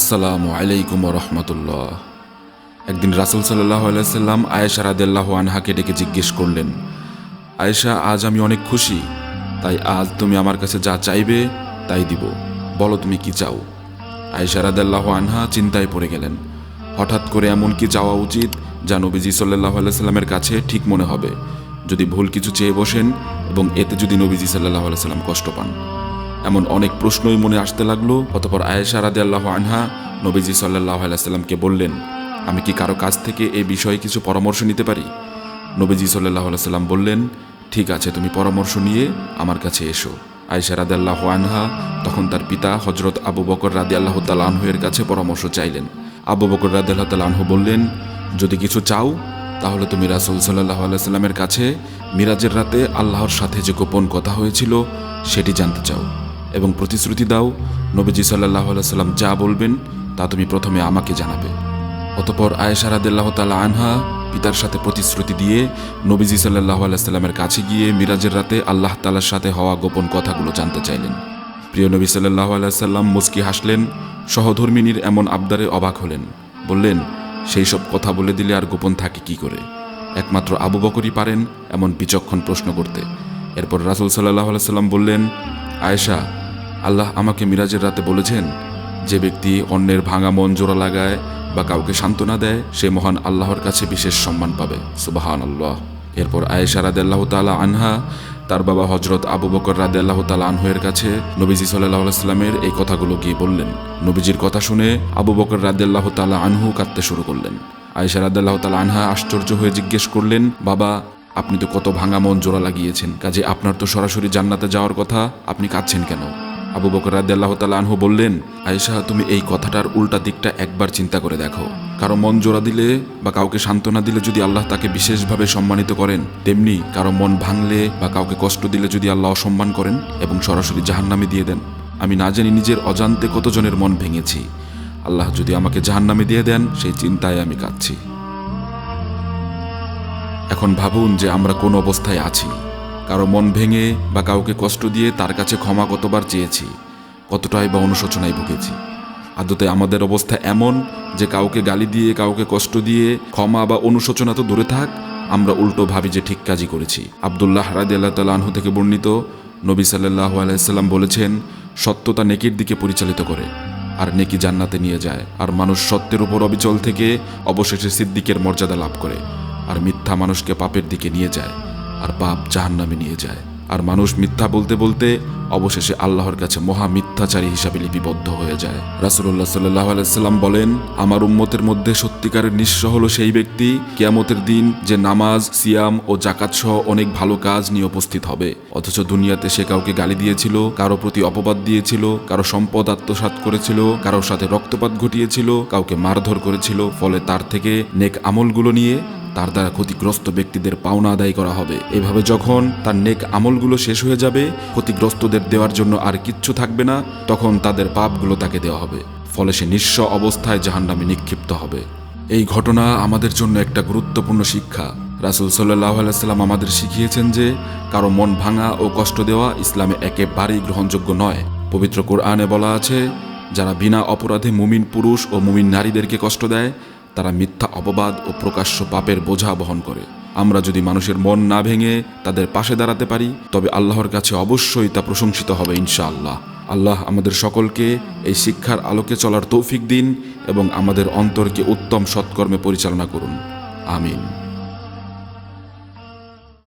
আসসালামু আলাইকুম রহমতুল্লাহ। একদিন রাসুল সাল্লাহ আলাইসাল্লাম আয়েশা রাদেল্লাহ আনহাকে ডেকে জিজ্ঞেস করলেন, আয়েশা, আজ আমি অনেক খুশি, তাই আজ তুমি আমার কাছে যা চাইবে তাই দিব। বলো তুমি কি চাও? আয়েশা রাদেল্লাহ আনহা চিন্তায় পড়ে গেলেন। হঠাৎ করে এমন কি চাওয়া উচিত যা নবীজি সাল্লাহ আলাইসাল্লামের কাছে ঠিক মনে হবে? যদি ভুল কিছু চেয়ে বসেন এবং এতে যদি নবীজি সাল্লাহ আলাইসাল্লাম কষ্ট পান। এমন অনেক প্রশ্নই মনে আসতে লাগল। অতপর আয়েশা রাদে আল্লাহ আনহা নবীজি সাল্লাহ আলাইসাল্লামকে বললেন, আমি কি কারও কাছ থেকে এই বিষয়ে কিছু পরামর্শ নিতে পারি? নবীজি সাল্লাহ আলাইসাল্লাম বললেন, ঠিক আছে, তুমি পরামর্শ নিয়ে আমার কাছে এসো। আয়েশা রাদে আল্লাহ আনহা তখন তার পিতা হজরত আবু বকর রাদে আল্লাহ তালানহুয়ের কাছে পরামর্শ চাইলেন। আবু বকর রাদে আল্লাহ তালানহু বললেন, যদি কিছু চাও, তাহলে তুমি রাসুল সাল্লাহ আলাইস্লামের কাছে মিরাজের রাতে আল্লাহর সাথে যে গোপন কথা হয়েছিল, সেটি জানতে চাও। এবং প্রতিশ্রুতি দাও, নবীজি সাল্লাহ সাল্লাম যা বলবেন তা তুমি প্রথমে আমাকে জানাবে। অতপর আয়েশা রাদিল্লাহ তালা আনহা পিতার সাথে প্রতিশ্রুতি দিয়ে নবীজি সাল্লাহ আলাইস্লামের কাছে গিয়ে মিরাজের রাতে আল্লাহ তালার সাথে হওয়া গোপন কথাগুলো জানতে চাইলেন। প্রিয় নবী সাল্লাহ আলাইসাল্লাম মুস্কি হাসলেন, সহধর্মিনীর এমন আবদারে অবাক হলেন। বললেন, সেই সব কথা বলে দিলে আর গোপন থাকে কি করে? একমাত্র আবু বকরই পারেন এমন বিচক্ষণ প্রশ্ন করতে। এরপর রাসুল সাল্লাহ সাল্লাম বললেন, আয়েশা আল্লাহ আমাকে মিরাজের রাতে বলেছেন, যে ব্যক্তি অন্যের ভাঙা মন জোড়া লাগায় বা কাউকে সান্ত্বনা দেয়, সে মহান আল্লাহর কাছে বিশেষ সম্মান পাবে। সুবাহান আল্লাহ এরপর আয়েশা রাদে আল্লাহ তালা আনহা, তার বাবা হজরত আবু বকর রাদে আল্লাহ তালা আনহুয়ের কাছে নবীজি সাল্লাহ সাল্লামের এই কথাগুলো গিয়ে বললেন। নবীজির কথা শুনে আবু বকর রাদে আল্লাহ তালা আনহু কাঁদতে শুরু করলেন। আয়েশা রাদে আল্লাহ তালা আনহা আশ্চর্য হয়ে জিজ্ঞেস করলেন, বাবা, আপনি তো কত ভাঙা মন জোড়া লাগিয়েছেন। কাজে আপনার তো সরাসরি জান্নাতে যাওয়ার কথা, আপনি কাঁদছেন কেন? আবু বকর রাদিয়াল্লাহু তাআলা আনহু বললেন, আয়েশা, তুমি এই কথাটার উল্টা দিকটা একবার চিন্তা করে দেখো। কারও মন জোড়া দিলে বা কাউকে সান্ত্বনা দিলে যদি আল্লাহ তাকে বিশেষভাবে সম্মানিত করেন, তেমনি কারও মন ভাঙলে বা কাউকে কষ্ট দিলে যদি আল্লাহ অসম্মান করেন এবং সরাসরি জাহান্নামে দিয়ে দেন। আমি না জানি নিজের অজান্তে কতজনের মন ভেঙেছি। আল্লাহ যদি আমাকে জাহান্নামে দিয়ে দেন, সেই চিন্তায় আমি কাঁদছি। এখন ভাবুন যে আমরা কোন অবস্থায় আছি। কারও মন ভেঙে বা কাউকে কষ্ট দিয়ে তার কাছে ক্ষমা কতবার চেয়েছি, কতটাই বা অনুশোচনায় ভুগেছি। আদতে আমাদের অবস্থা এমন যে কাউকে গালি দিয়ে, কাউকে কষ্ট দিয়ে, ক্ষমা বা অনুশোচনা তো দূরে থাক, আমরা উল্টো ভাবি যে ঠিক কাজই করেছি। আবদুল্লাহ রাদি আল্লাহ তালাহু থেকে বর্ণিত নবী সাল্লাহ আলাইসাল্লাম বলেছেন, সত্যতা নেকির দিকে পরিচালিত করে, আর নেকি জান্নাতে নিয়ে যায়। আর মানুষ সত্যের উপর অবিচল থেকে অবশেষে সিদ্দিকের মর্যাদা লাভ করে, আর মিথ্যা মানুষকে পাপের দিকে নিয়ে যায়। আর পাপ জাহান্নামে নিয়ে যায়। আর মানুষ মিথ্যা বলতে বলতে অবশেষে আল্লাহর কাছে মহা মিথ্যাচারী হিসাবে লিপিবদ্ধ হয়ে যায়। রাসুল্লাহ সাল্লাহ আলাইসাল্লাম বলেন, আমার উম্মতের মধ্যে সত্যিকারের নিঃস্ব হলো সেই ব্যক্তি কেয়ামতের দিন যে নামাজ, সিয়াম ও জাকাত সহ অনেক ভালো কাজ নিয়ে উপস্থিত হবে। অথচ দুনিয়াতে সে কাউকে গালি দিয়েছিল, কারও প্রতি অপবাদ দিয়েছিল, কারও সম্পদ আত্মসাৎ করেছিল, কারোর সাথে রক্তপাত ঘটিয়েছিল, কাউকে মারধর করেছিল, ফলে তার থেকে নেক আমলগুলো নিয়ে তার দ্বারা ক্ষতিগ্রস্ত ব্যক্তিদের পাওনা আদায় করা হবে। এভাবে যখন তার নেক আমলগুলো শেষ হয়ে যাবে, ক্ষতিগ্রস্তদের দেওয়ার জন্য আর কিচ্ছু থাকবে না, তখন তাদের পাপগুলো তাকে দেওয়া হবে। ফলে সে নিঃস্ব অবস্থায় জাহান্নামে নিক্ষিপ্ত হবে। এই ঘটনা আমাদের জন্য একটা গুরুত্বপূর্ণ শিক্ষা। রাসুল সাল্লাহ আলাইসাল্লাম আমাদের শিখিয়েছেন যে, কারও মন ভাঙা ও কষ্ট দেওয়া ইসলামে একেবারেই গ্রহণযোগ্য নয়। পবিত্র কোরআনে বলা আছে, যারা বিনা অপরাধে মুমিন পুরুষ ও মুমিন নারীদেরকে কষ্ট দেয় তারা মিথ্যা অপবাদ ও প্রকাশ্য পাপের বোঝা বহন করে। আমরা যদি মানুষের মন না ভেঙে তাদের পাশে দাঁড়াতে পারি, তবে আল্লাহর কাছে অবশ্যই তা প্রশংসিত হবে ইনশাআল্লাহ। আল্লাহ আমাদের সকলকে এই শিক্ষার আলোকে চলার তৌফিক দিন এবং আমাদের অন্তরকে উত্তম সৎকর্মে পরিচালনা করুন। আমিন।